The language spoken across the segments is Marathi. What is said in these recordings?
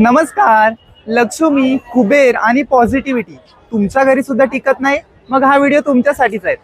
नमस्कार. लक्ष्मी कुबेर आणि पॉझिटिव्हिटी तुमच्या घरी सुद्धा टिकत नाही मग हा व्हिडिओ तुमच्यासाठीच आहे.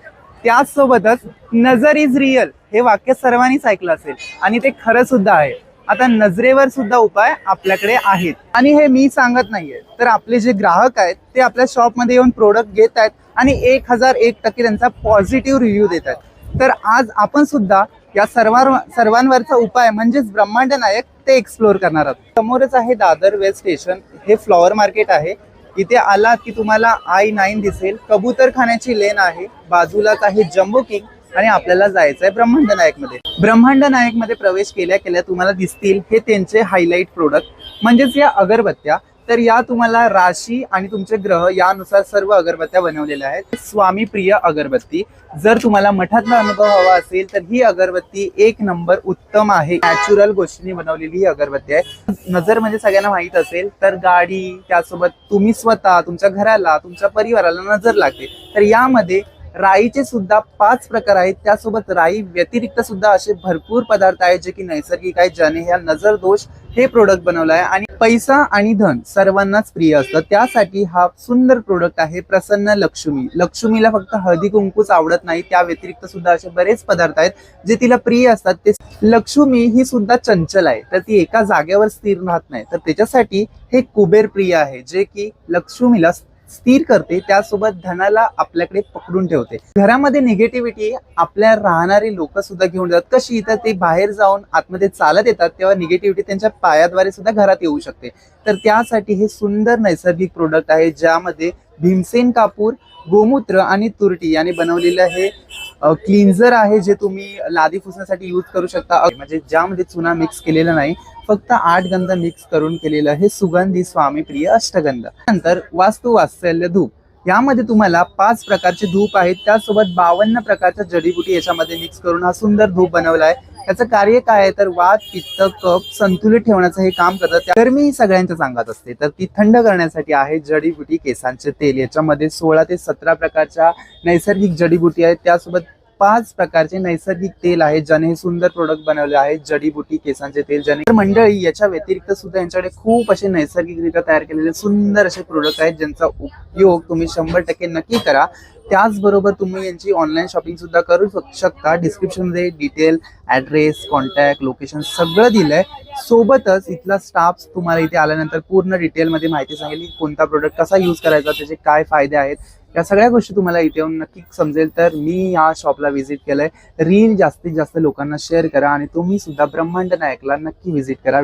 त्याचसोबतच नजर इज रिअल हे वाक्य सर्वांनीच ऐकलं असेल आणि ते खरं सुद्धा आहे. आता नजरेवर सुद्धा उपाय आपल्याकडे आहेत. आणि हे मी सांगत नाहीये. तर आपले जे ग्राहक आहेत ते आपल्या शॉपमध्ये येऊन प्रोडक्ट घेत आहेत आणि एक हजार एक टक्के त्यांचा पॉझिटिव्ह रिव्ह्यू देत आहेत तर आज आपण सुद्धा या सर्वांवर सर्वांवरचा उपाय म्हणजेच ब्रह्मांड नायक ते एक्सप्लोर करणार आहोत. समोरच आहे दादर वेस्ट स्टेशन हे फ्लॉवर मार्केट आहे. इथे आलात की तुम्हाला आय नाईन दिसेल. कबूतर खाण्याची लेन आहे. बाजूलाच आहे जम्बो किंग आणि आपल्याला जायचं आहे ब्रह्मांड नायकमध्ये ब्रह्मांड नायकमध्ये प्रवेश केल्या केल्या तुम्हाला दिसतील हे त्यांचे हायलाईट प्रोडक्ट म्हणजेच या अगरबत्त्या. तर या तुम्हाला राशी आणि तुमचे ग्रह यानुसार सर्व अगरबत्त्या बनवलेल्या आहेत. स्वामी प्रिय अगरबत्ती जर तुम्हाला मठातला अनुभव हवा असेल तर ही अगरबत्ती एक नंबर उत्तम आहे. नॅचरल गोष्टींनी बनवलेली ही अगरबत्ती आहे. नजर म्हणजे सगळ्यांना माहीत असेल तर गाडी त्यासोबत तुम्ही स्वतः तुमच्या घराला तुमच्या परिवाराला नजर लागते. तर यामध्ये राईचे सुद्धा पाच प्रकार आहेत. त्यासोबत राई व्यतिरिक्त सुद्धा असे भरपूर पदार्थ आहेत जे की नैसर्गिक आहेत ज्याने ह्या नजर दोष हे प्रोडक्ट बनवलं आहे आणि पैसा आणि धन सर्वांनाच प्रिय असतं. त्यासाठी हा सुंदर प्रोडक्ट आहे प्रसन्न लक्ष्मी. लक्ष्मीला फक्त हळदी कुंकूच आवडत नाही. त्या व्यतिरिक्त सुद्धा असे बरेच पदार्थ आहेत जे तिला प्रिय असतात. ते लक्ष्मी ही सुद्धा चंचल आहे. तर ती एका जागेवर स्थिर राहत नाही. तर त्याच्यासाठी हे कुबेर प्रिय आहे जे की लक्ष्मीला स्थिर करते त्यासोबत धनाला आपल्याकडे पकडून ठेवते. घरामध्ये निगेटिव्हिटी आपल्या राहणारे लोक सुद्धा घेऊन जातात. कशी तर ते बाहेर जाऊन आतमध्ये चालत येतात तेव्हा निगेटिव्हिटी त्यांच्या पायाद्वारे सुद्धा घरात येऊ शकते. तर त्यासाठी हे सुंदर नैसर्गिक प्रोडक्ट आहे ज्यामध्ये भीमसेन कापूर गोमूत्र आणि तुरटी याने बनवलेलं हे क्लिन्झर आहे जे तुम्ही लादी पुसण्यासाठी यूज करू शकता. म्हणजे ज्यामध्ये चुना मिक्स केलेला नाही फक्त आठ गंध मिक्स करून केलेलं हे सुगंधी स्वामी प्रिय अष्टगंध. नंतर वास्तू वात्सल्य धूप. यामध्ये तुम्हाला पाच प्रकारचे धूप आहेत. त्यासोबत बावन्न प्रकारच्या जडीबुटी याच्यामध्ये मिक्स करून हा सुंदर धूप बनवला आहे. त्याचं कार्य काय आहे? तर वात पित्त कप संतुलित ठेवण्याचं हे काम करतं. तर मी सगळ्यांच्या सांगत असते. तर ती थंड करण्यासाठी आहे जडीबुटी केसांचे तेल. याच्यामध्ये सोळा ते सतरा प्रकारच्या नैसर्गिक जडीबुटी आहेत. त्यासोबत पाच प्रकारचे नैसर्गिक तेल आहेत ज्याने हे सुंदर प्रोडक्ट बनवले आहेत जडीबुटी केसांचे तेल ज्याने मंडळी याच्या व्यतिरिक्त सुद्धा यांच्याकडे खूप असे नैसर्गिकरित्या तयार केलेले सुंदर असे प्रोडक्ट आहेत ज्यांचा उपयोग तुम्ही शंभर टक्के नक्की करा. त्याचबरोबर तुम्ही यांची ऑनलाईन शॉपिंग सुद्धा करू शकता. डिस्क्रिप्शनमध्ये डिटेल ऍड्रेस कॉन्टॅक्ट लोकेशन सगळं दिलंय. सोबतच इथला स्टाफ तुम्हाला इथे आल्यानंतर पूर्ण डिटेलमध्ये माहिती सांगेल की कोणता प्रोडक्ट कसा यूज करायचा त्याचे काय फायदे आहेत या सगळ्या गोष्टी तुम्हाला इथे येऊन नक्की समजेल. तर मी या शॉपला व्हिजिट केलंय. रील जास्तीत जास्त लोकांना शेअर करा आणि तुम्ही सुद्धा ब्रह्मांड नायकला नक्की व्हिजिट करा.